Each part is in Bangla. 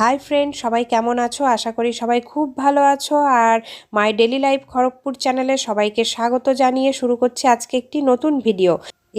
হাই ফ্রেন্ড সবাই কেমন আছো? আশা করি সবাই খুব ভালো আছো। আর মাই ডেলি লাইফ খড়গপুর চ্যানেলে সবাইকে স্বাগত জানিয়ে শুরু করছি আজকে একটি নতুন ভিডিও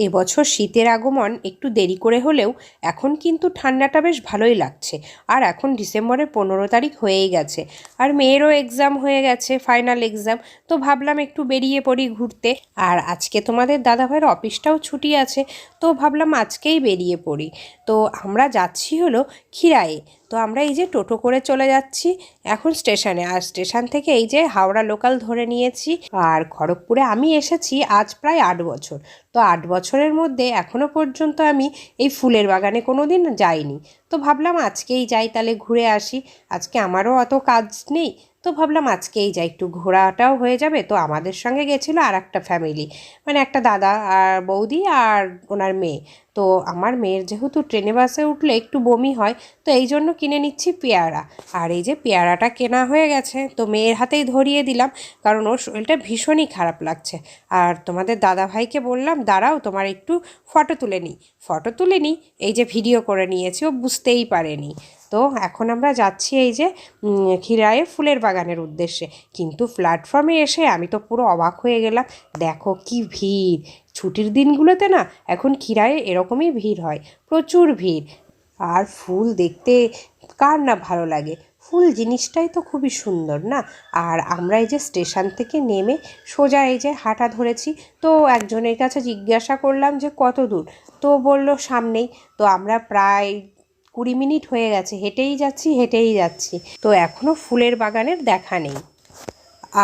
এবছর শীতের আগমন একটু দেরি করে হলেও এখন কিন্তু ঠান্ডাটা বেশ ভালোই লাগছে। আর এখন ডিসেম্বরের পনেরো তারিখ হয়েই গেছে। আর মেয়েরও এক্সাম হয়ে গেছে ফাইনাল এক্সাম তো ভাবলাম একটু বেরিয়ে পড়ি ঘুরতে। আর আজকে তোমাদের দাদাভাইয়ের অফিসটাও ছুটি আছে, তো ভাবলাম আজকেই বেরিয়ে পড়ি। তো আমরা যাচ্ছি হলো ক্ষীরায়ে তো আমরা এই যে টোটো করে চলে যাচ্ছি, এখন স্টেশনে। আর স্টেশন থেকে এই যে হাওড়া লোকাল ধরে নিয়েছি। আর খড়গপুরে আমি এসেছি আজ প্রায় আট বছর। তো আট বছরের মধ্যে এখনও পর্যন্ত আমি এই ফুলের বাগানে কোনো দিন যাইনি। তো ভাবলাম আজকেই যাই, তাহলে ঘুরে আসি। আজকে আমারও অত কাজ নেই। তো ভাবলাম আজকেই যাই, একটু ঘোরাটাও হয়ে যাবে। তো আমাদের সঙ্গে গেছিল আর একটা ফ্যামিলি মানে একটা দাদা আর বৌদি আর ওনার মেয়ে। তো আমার মেয়ের যেহেতু ট্রেনে বাসে উঠলে একটু বমি হয়, তো এই জন্য কিনে নিচ্ছি পেয়ারা। আর এই যে পেয়ারাটা কেনা হয়ে গেছে, তো মেয়ের হাতেই ধরিয়ে দিলাম, কারণ ওর শরীরটা ভীষণই খারাপ লাগছে। আর তোমাদের দাদা ভাইকে বললাম, দাঁড়াও, তোমার একটু ফটো তুলে নিই। ফটো তুলে নিই, এই যে ভিডিও করে নিয়েছি, ও বুঝতেই পারেনি। তো এখন আমরা যাচ্ছি এই যে ক্ষীরায়ে ফুলের বাগানের উদ্দেশ্যে। কিন্তু প্ল্যাটফর্মে এসে আমি তো পুরো অবাক হয়ে গেলাম। দেখো কি ভিড়। ছুটির দিনগুলোতে না এখন ক্ষীরায়ে এরকমই ভিড় হয়। প্রচুর ভিড়। আর ফুল দেখতে কার না ভালো লাগে? ফুল জিনিসটাই তো খুবই সুন্দর না? আর আমরা এই যে স্টেশন থেকে নেমে সোজা এই যে হাঁটা ধরেছি, তো একজনের কাছে জিজ্ঞাসা করলাম যে কত দূর? তো বলল সামনেই। তো আমরা প্রায় কুড়ি মিনিট হয়ে গেছে, হেঁটেই যাচ্ছি হেঁটেই যাচ্ছি। তো এখনও ফুলের বাগানের দেখা নেই।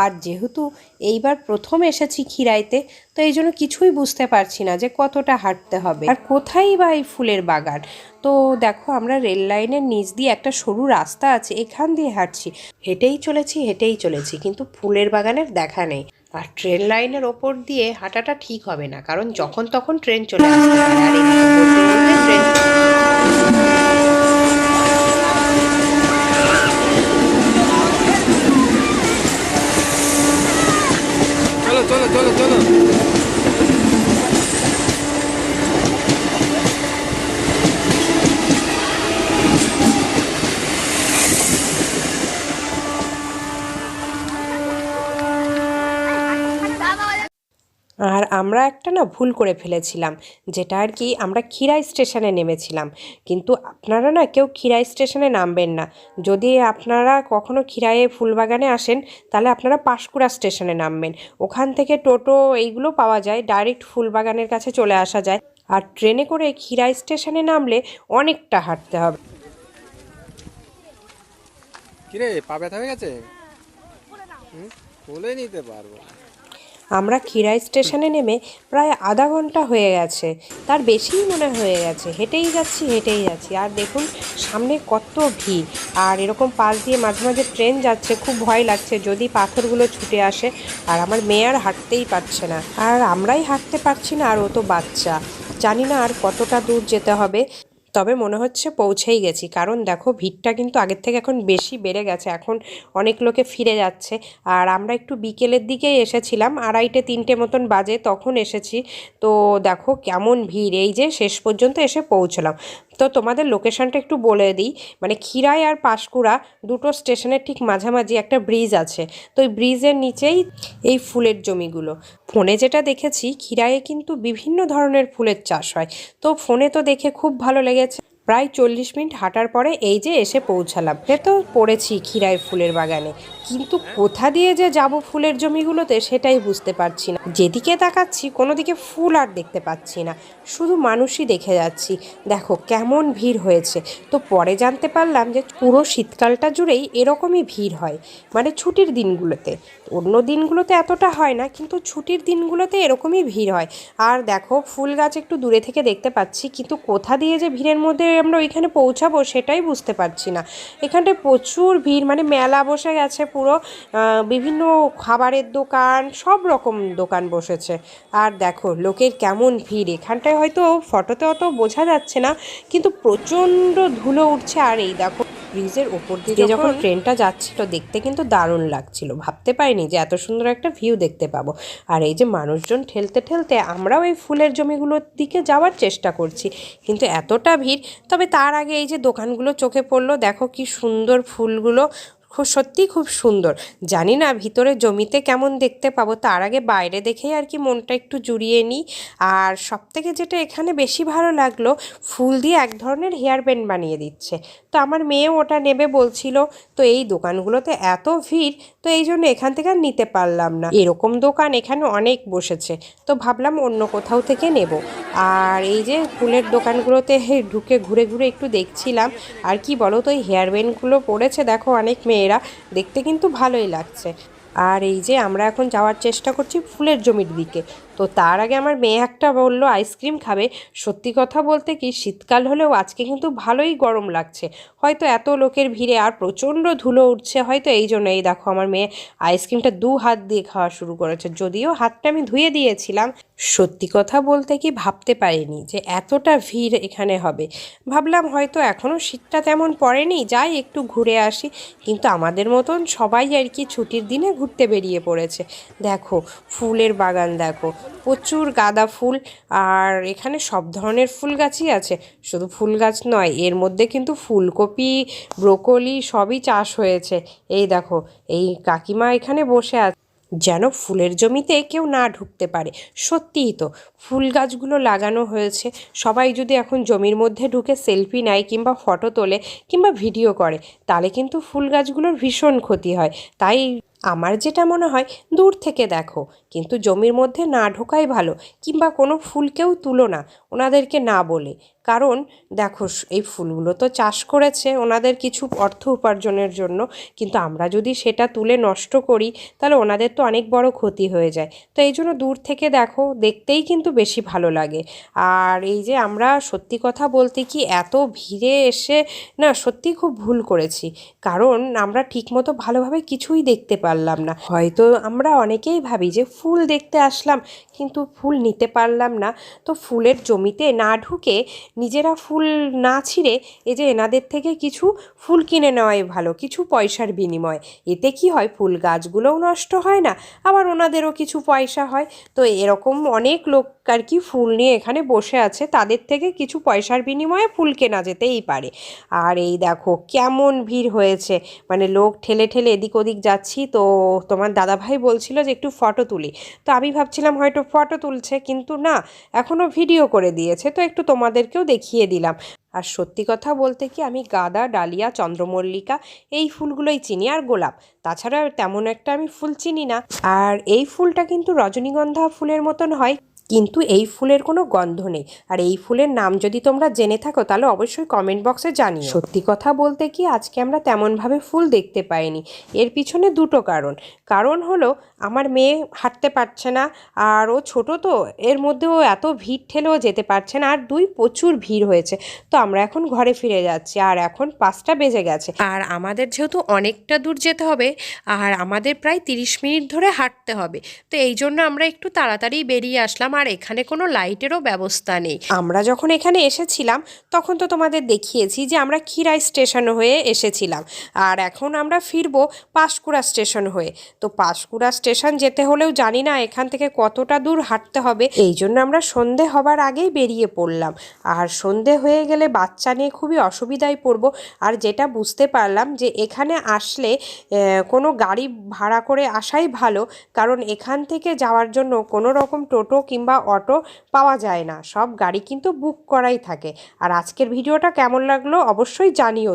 আর যেহেতু এইবার প্রথম এসেছি খিরাইতে তো এই জন্য কিছুই বুঝতে পারছি না যে কতটা হাঁটতে হবে। আর কোথায় বা এই ফুলের বাগান? তো দেখো, আমরা রেল লাইনের নিচ দিয়ে একটা সরু রাস্তা আছে, এখান দিয়ে হাঁটছি। হেঁটেই চলেছি হেঁটেই চলেছি, কিন্তু ফুলের বাগানের দেখা নেই। আর ট্রেন লাইনের ওপর দিয়ে হাঁটাটা ঠিক হবে না, কারণ যখন তখন ট্রেন চলে বলতে ট্রেন চলো চলো চলো চলো আর আমরা একটা না ভুল করে ফেলেছিলাম, যেটা আর কি আমরা খিরাই স্টেশনে নেমেছিলাম। কিন্তু আপনারা না কেউ খিরাই স্টেশনে নামবেন না। যদি আপনারা কখনো খিরাইয়ে ফুলবাগানে আসেন, তাহলে আপনারা পাঁশকুড়া স্টেশনে নামবেন। ওখান থেকে টোটো এইগুলো পাওয়া যায়, ডাইরেক্ট ফুলবাগানের কাছে চলে আসা যায়। আর ট্রেনে করে খিরাই স্টেশনে নামলে অনেকটা হাঁটতে হবে। কিরে, পা ব্যথা হয়ে গেছে? খুলে নিতে পারব আমরা খিরাই স্টেশনে নেমে প্রায় আধা ঘণ্টা হয়ে গেছে। তার বেশিই মনে হয়ে গেছে। হেঁটেই যাচ্ছি হেঁটেই যাচ্ছি। আর দেখুন, সামনে কত ভিড়। আর এরকম পাশ দিয়ে মাঝে মাঝে ট্রেন যাচ্ছে, খুব ভয় লাগছে। যদি পাথরগুলো ছুটে আসে, আর আমার মেয়ে আর হাঁটতেই পারছে না। আর আমরাই হাঁটতে পারছি না, আর ও তো বাচ্চা। জানি না আর কতটা দূর যেতে হবে। তবে মনে হচ্ছে পৌঁছেই গেছি। কারণ দেখো, ভিড়টা কিন্তু আগের থেকে এখন বেশি বেড়ে গেছে। এখন অনেক লোকে ফিরে যাচ্ছে। আর আমরা একটু বিকেলের দিকেই এসেছিলাম। আড়াইটে, তিনটে মতন বাজে তখন এসেছি। তো দেখো, কেমন ভিড়। এই যে শেষ পর্যন্ত এসে পৌঁছলাম। তো তোমাদের লোকেশনটা একটু বলে দিই। মানে ক্ষীরাই আর পাঁশকুড়া দুটো স্টেশনের ঠিক মাঝামাঝি একটা ব্রিজ আছে। তো ওই ব্রিজের নিচেই এই ফুলের জমিগুলো। ফোনে যেটা দেখেছি ক্ষীরায়ে কিন্তু বিভিন্ন ধরনের ফুলের চাষ হয়। তো ফোনে তো দেখে খুব ভালো লেগেছে প্রায় চল্লিশ মিনিট হাঁটার পরে এই যে এসে পৌঁছালাম। সে তো পড়েছি ক্ষীরাই ফুলের বাগানে। কিন্তু কোথা দিয়ে যে যাব ফুলের জমিগুলোতে সেটাই বুঝতে পারছি না। যেদিকে তাকাচ্ছি কোনো দিকে ফুল আর দেখতে পাচ্ছি না। শুধু মানুষই দেখে যাচ্ছি। দেখো কেমন ভিড় হয়েছে। তো পরে জানতে পারলাম যে পুরো শীতকালটা জুড়েই এরকমই ভিড় হয়। মানে ছুটির দিনগুলোতে। অন্য দিনগুলোতে এতটা হয় না, কিন্তু ছুটির দিনগুলোতে এরকমই ভিড় হয়। আর দেখো ফুল গাছ একটু দূরে থেকে দেখতে পাচ্ছি, কিন্তু কোথা দিয়ে যে ভিড়ের মধ্যে আমরা ওইখানে পৌঁছাবো সেটাই বুঝতে পারছি না। এখানটায় প্রচুর ভিড় মানে মেলা বসে গেছে পুরো বিভিন্ন খাবারের দোকান, সব রকম দোকান বসেছে। আর দেখো, লোকের কেমন ভিড়। এখানটায় হয়তো ফটোতে অত বোঝা যাচ্ছে না, কিন্তু প্রচণ্ড ধুলো উঠছে। আর এই দেখো ব্রিজের ওপর দিয়ে যখন ট্রেনটা যাচ্ছিল দেখতে কিন্তু দারুণ লাগছিল। ভাবতে পারিনি যে এত সুন্দর একটা ভিউ দেখতে পাবো। আর এই যে মানুষজন ঠেলতে ঠেলতে আমরাও এই ফুলের জমিগুলোর দিকে যাওয়ার চেষ্টা করছি। কিন্তু এতটা ভিড় তবে তার আগে এই যে দোকানগুলো চোখে পড়ল দেখো কি সুন্দর ফুলগুলো। খুব সত্যিই খুব সুন্দর। জানি না ভিতরে জমিতে কেমন দেখতে পাবো, তার আগে বাইরে দেখেই আর কি মনটা একটু জুড়িয়ে নিই। আর সব থেকে যেটা এখানে বেশি ভালো লাগল, ফুল দিয়ে এক ধরনের হেয়ার ব্যান্ড বানিয়ে দিচ্ছে। তো আমার মেয়েও ওটা নেবে বলছিল, তো এই দোকানগুলোতে এত ভিড়, তো এই জন্য এখান থেকে আর নিতে পারলাম না। এরকম দোকান এখানে অনেক বসেছে, তো ভাবলাম অন্য কোথাও থেকে নেব। আর এই যে ফুলের দোকানগুলোতে ঢুকে ঘুরে ঘুরে একটু দেখছিলাম, আর কি বলো তো এই হেয়ার ব্যান্ডগুলো পড়েছে? দেখো অনেক মেয়েরা, দেখতে কিন্তু ভালোই লাগছে। আর এই যে আমরা এখন যাওয়ার চেষ্টা করছি ফুলের জমির দিকে। তো তার আগে আমার মেয়ে একটা বলল, আইসক্রিম খাবে? সত্যি কথা বলতে কি, শীতকাল হলেও আজকে কিন্তু ভালোই গরম লাগছে। হয়তো এত লোকের ভিড়ে আর প্রচণ্ড ধুলো উঠছে, হয়তো এই জন্য এই দেখো আমার মেয়ে আইসক্রিমটা দু হাত দিয়ে খাওয়া শুরু করেছে। যদিও হাতটা আমি ধুয়ে দিয়েছিলাম সত্যি কথা বলতে কি ভাবতে পারিনি যে এতটা ভিড় এখানে হবে। ভাবলাম হয়তো এখনও শীতটা তেমন পড়েনি, যাই একটু ঘুরে আসি। কিন্তু আমাদের মতন সবাই আর কি ছুটির দিনে ঘুরতে বেরিয়ে পড়েছে। দেখো, ফুলের বাগান দেখো, প্রচুর গাঁদা ফুল আর এখানে সব ধরনের ফুল গাছই আছে। শুধু ফুল গাছ নয়, এর মধ্যে কিন্তু ফুলকপি, ব্রোকলি সবই চাষ হয়েছে। এই দেখো, এই কাকিমা এখানে বসে আছে। যেন ফুলের জমিতে কেউ না ঢুকতে পারে। সত্যিই তো, ফুল গাছগুলো লাগানো হয়েছে। সবাই যদি এখন জমির মধ্যে ঢুকে সেলফি নেয় কিংবা ফটো তোলে কিংবা ভিডিও করে, তাহলে কিন্তু ফুল গাছগুলোর ভীষণ ক্ষতি হয়। তাই আমার যেটা মনে হয়, দূর থেকে দেখো। কিন্তু জমির মধ্যে না ঢোকাই ভালো, কিংবা কোনো ফুলকেও তুলো না, ওনাদেরকে না বলে। কারণ দেখো, এই ফুলগুলো তো চাষ করেছে, ওনাদের কিছু অর্থ উপার্জনের জন্য। কিন্তু আমরা যদি সেটা তুলে নষ্ট করি, তাহলে ওনাদের তো অনেক বড় ক্ষতি হয়ে যায়। তো এই জন্য দূর থেকে দেখো, দেখতেই কিন্তু বেশি ভালো লাগে। আর এই যে আমরা সত্যি কথা বলতে কি, এত ভিড়ে এসে না সত্যি খুব ভুল করেছি। কারণ আমরা ঠিকমতো ভালোভাবে কিছুই দেখতে পারলাম না। হয়তো আমরা অনেকেই ভাবি যে ফুল দেখতে আসলাম, কিন্তু ফুল নিতে পারলাম না। তো ফুলের জমিতে না ঢুকে নিজেরা ফুল না ছিঁড়ে এই যে এনাদের থেকে কিছু ফুল কিনে নেওয়াই ভালো, কিছু পয়সার বিনিময়। এতে কি হয়? ফুল গাছগুলোও নষ্ট হয় না, আবার ওনাদেরও কিছু পয়সা হয়। তো এরকম অনেক লোক আর কি ফুল নিয়ে এখানে বসে আছে, তাদের থেকে কিছু পয়সার বিনিময়ে ফুল কেনা যেতেই পারে। আর এই দেখো, কেমন ভিড় হয়েছে। মানে লোক ঠেলে ঠেলে এদিক ওদিক যাচ্ছি, তো তোমার দাদাভাই বলছিল যে একটু ফটো তুলি। তো আমি ভাবছিলাম হয়তো ফটো তুলছে, কিন্তু না এখনও ভিডিও করে দিয়েছে। তো একটু তোমাদেরকেও দেখিয়ে দিলাম। আর সত্যি কথা বলতে কি আমি গাঁদা, ডালিয়া, চন্দ্রমল্লিকা এই ফুলগুলোই চিনি আর গোলাপ। তাছাড়া তেমন একটা আমি ফুল চিনি না। আর এই ফুলটা কিন্তু রজনীগন্ধা ফুলের মতন হয়। কিন্তু এই ফুলের কোনো গন্ধ নেই। আর এই ফুলের নাম যদি তোমরা জেনে থাকো, তাহলে অবশ্যই কমেন্ট বক্সে জানিও। সত্যি কথা বলতে কি, আজকে আমরা তেমনভাবে ফুল দেখতে পাইনি। এর পিছনে দুটো কারণ। কারণ হলো, আমার মেয়ে হাঁটতে পারছে না, আর ও ছোট তো, এর মধ্যে ও এত ভিড় ঠেলেও যেতে পারছে না, আর দুই প্রচুর ভিড় হয়েছে। তো আমরা এখন ঘরে ফিরে যাচ্ছি, আর এখন পাঁচটা বেজে গেছে। আর আমাদের যেহেতু অনেকটা দূর যেতে হবে, আর আমাদের প্রায় তিরিশ মিনিট ধরে হাঁটতে হবে। তো এই জন্য আমরা একটু তাড়াতাড়ি বেরিয়ে আসলাম আর এখানে কোনো লাইটেরও ব্যবস্থা নেই। আমরা যখন এখানে এসেছিলাম, তখন তো তোমাদের দেখিয়েছি যে আমরা খিরাই স্টেশন হয়ে এসেছিলাম। আর এখন আমরা ফিরবো পাঁশকুড়া স্টেশন হয়ে। তো পাঁশকুড়া স্টেশন যেতে হলেও জানি না এখান থেকে কতটা দূর হাঁটতে হবে। এই জন্য আমরা সন্ধে হবার আগেই বেরিয়ে পড়লাম। আর সন্ধে হয়ে গেলে বাচ্চা নিয়ে খুবই অসুবিধায় পড়ব। আর যেটা বুঝতে পারলাম যে এখানে আসলে কোনো গাড়ি ভাড়া করে আসাই ভালো। কারণ এখান থেকে যাওয়ার জন্য কোনো রকম টোটো কিংবা অটো পাওয়া যায় না। সব গাড়ি কিন্তু বুক করাই থাকে। আর আজকের ভিডিওটা কেমন লাগল অবশ্যই জানিও।